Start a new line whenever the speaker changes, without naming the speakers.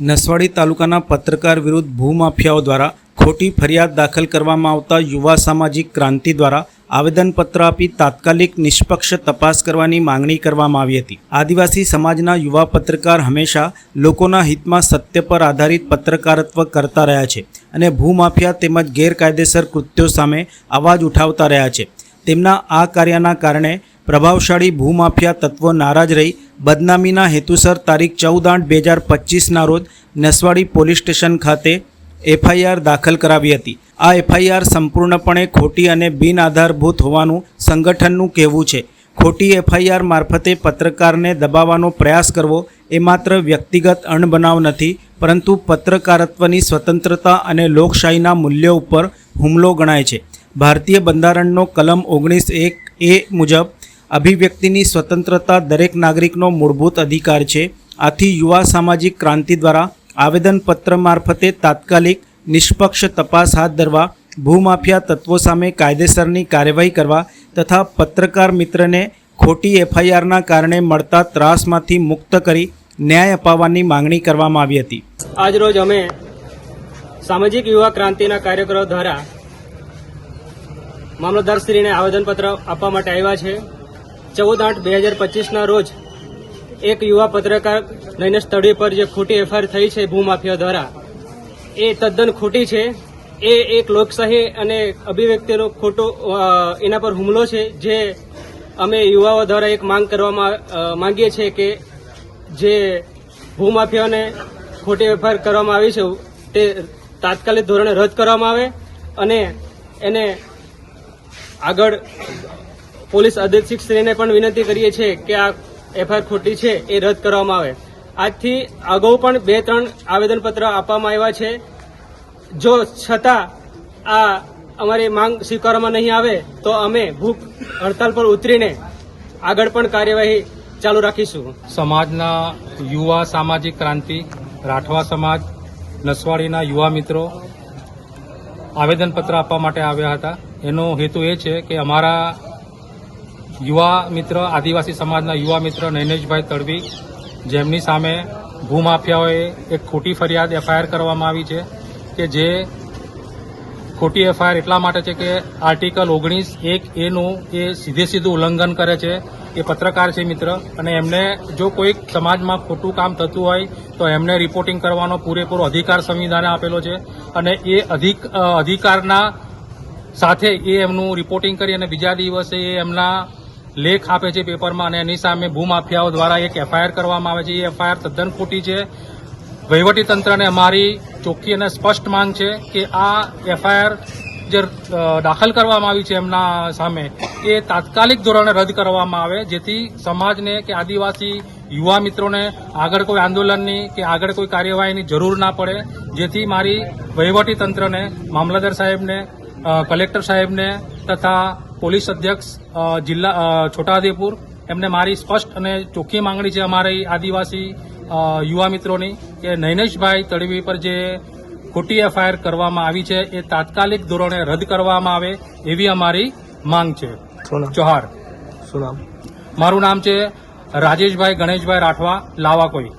નસવાડી તાલુકાના પત્રકાર વિરુદ્ધ ભૂમાફિયાઓ દ્વારા ખોટી ફરિયાદ દાખલ કરવામાં આવતા યુવા સામાજિક ક્રાંતિ દ્વારા આવેદનપત્ર આપી તાત્કાલિક નિષ્પક્ષ તપાસ કરવાની માંગણી કરવામાં આવી હતી. આદિવાસી સમાજના યુવા પત્રકાર હંમેશા લોકોના હિતમાં સત્ય પર આધારિત પત્રકારત્વ કરતા રહ્યા છે અને ભૂમાફિયા તેમજ ગેરકાયદેસર કૃત્યો સામે અવાજ ઉઠાવતા રહ્યા છે. તેમના આ કાર્યના કારણે પ્રભાવશાળી ભૂમાફિયા તત્વો નારાજ રહી બદનામીના હેતુસર તારીખ ચૌદ આઠ બે હજાર પચીસના રોજ નસવાડી પોલીસ સ્ટેશન ખાતે એફઆઈઆર દાખલ કરાવી હતી. આ એફઆઈઆર સંપૂર્ણપણે ખોટી અને બિનઆધારભૂત હોવાનું સંગઠનનું કહેવું છે. ખોટી એફઆઈઆર મારફતે પત્રકારને દબાવવાનો પ્રયાસ કરવો એ માત્ર વ્યક્તિગત અણબનાવ નથી, પરંતુ પત્રકારત્વની સ્વતંત્રતા અને લોકશાહીના મૂલ્યો ઉપર હુમલો ગણાય છે. ભારતીય બંધારણનો કલમ ઓગણીસ એક એ મુજબ અભિવ્યક્તિની સ્વતંત્રતા દરેક નાગરિકનો મૂળભૂત અધિકાર છે. આથી યુવા સામાજિક ક્રાંતિ દ્વારા આવેદનપત્ર મારફતે તાત્કાલિક નિષ્પક્ષ તપાસ હાથ ધરવા, ભૂમાફિયા તત્વો સામે કાયદેસરની કાર્યવાહી કરવા તથા પત્રકાર મિત્રને ખોટી એફઆઈઆરના કારણે મળતા ત્રાસમાંથી મુક્ત કરી ન્યાય અપાવવાની માંગણી કરવામાં આવી હતી.
આજરોજ અમે સામાજિક યુવા ક્રાંતિના કાર્યકરો દ્વારા મામલતદારશ્રીને આવેદનપત્ર આપવા માટે આવ્યા છે. ચૌદ આઠ બે હજાર પચીસના રોજ એક યુવા પત્રકાર લઈને સ્થળે પર જે ખોટી એફઆઈઆર થઈ છે ભૂમાફિયા દ્વારા, એ તદ્દન ખોટી છે. એ એક લોકશાહી અને અભિવ્યક્તિનો ખોટો એના પર હુમલો છે, જે અમે યુવાઓ દ્વારા એક માંગ કરવામાં માંગીએ છીએ કે જે ભૂમાફિયાને ખોટી વેપાર કરવામાં આવી છે, તે તાત્કાલિક ધોરણે રદ કરવામાં આવે અને એને આગળ પોલીસ અધિક્ષકશ્રીને પણ વિનંતી કરીએ છીએ કે આ એફઆઈઆર ખોટી છે, એ રદ કરવામાં આવે. આજથી અગાઉ પણ બે, ત્રણ આવેદનપત્ર આપવામાં આવ્યા છે. જો છતાં આ અમારી માંગ સ્વીકારવામાં નહીં આવે, તો અમે ભૂખ હડતાલ પર ઉતરીને આગળ પણ કાર્યવાહી ચાલુ રાખીશું.
સમાજના યુવા સામાજિક ક્રાંતિ, રાઠવા સમાજ, નસવાડીના યુવા મિત્રો આવેદનપત્ર આપવા માટે આવ્યા હતા. એનો હેતુ એ છે કે અમારા યુવા મિત્ર, આદિવાસી સમાજના યુવા મિત્ર નૈનેશભાઈ તડવી, જેમની સામે ભૂમાફિયાઓએ એક ખોટી ફરિયાદ એફઆઈઆર કરવામાં આવી છે કે જે ખોટી એફઆઈઆર એટલા માટે છે કે આર્ટિકલ ઓગણીસ એક એનું એ સીધે સીધું ઉલ્લંઘન કરે છે. એ પત્રકાર છે મિત્ર અને એમને જો કોઈક સમાજમાં ખોટું કામ થતું હોય તો એમને રિપોર્ટિંગ કરવાનો પૂરેપૂરો અધિકાર સંવિધાને આપેલો છે અને એ અધિક અધિકારના સાથે એ એમનું રિપોર્ટિંગ કરી અને બીજા દિવસે એ એમના લેખ આપે છે પેપરમાં અને એની સામે ભૂમાફિયાઓ દ્વારા એક એફઆઈઆર કરવામાં આવે છે. એ એફઆઈઆર તદ્દન ખોટી છે. વહીવટી તંત્રને અમારી ચોખ્ખી અને સ્પષ્ટ માંગ છે કે આ એફઆઈઆર જે દાખલ કરવામાં આવી છે એમના સામે, એ તાત્કાલિક ધોરણે રદ કરવામાં આવે, જેથી સમાજને કે આદિવાસી યુવા મિત્રોને આગળ કોઈ આંદોલનની કે આગળ કોઈ કાર્યવાહીની જરૂર ના પડે, જેથી મારી વહીવટી તંત્રને, મામલતદાર સાહેબને કલેક્ટર સાહેબને તથા પોલીસ અધ્યક્ષ જિલ્લા છોટાઉદેપુર એમને મારી સ્પષ્ટ અને ચોખ્ખી માંગણી છે અમારી આદિવાસી યુવા મિત્રોની કે નૈનેશભાઈ તડવી પર જે ખોટી એફઆઈઆર કરવામાં આવી છે એ તાત્કાલિક ધોરણે રદ કરવામાં આવે એવી અમારી માંગ છે. જોહાર મારું નામ છે રાજેશભાઈ ગણેશભાઈ રાઠવા લાવા કોઈ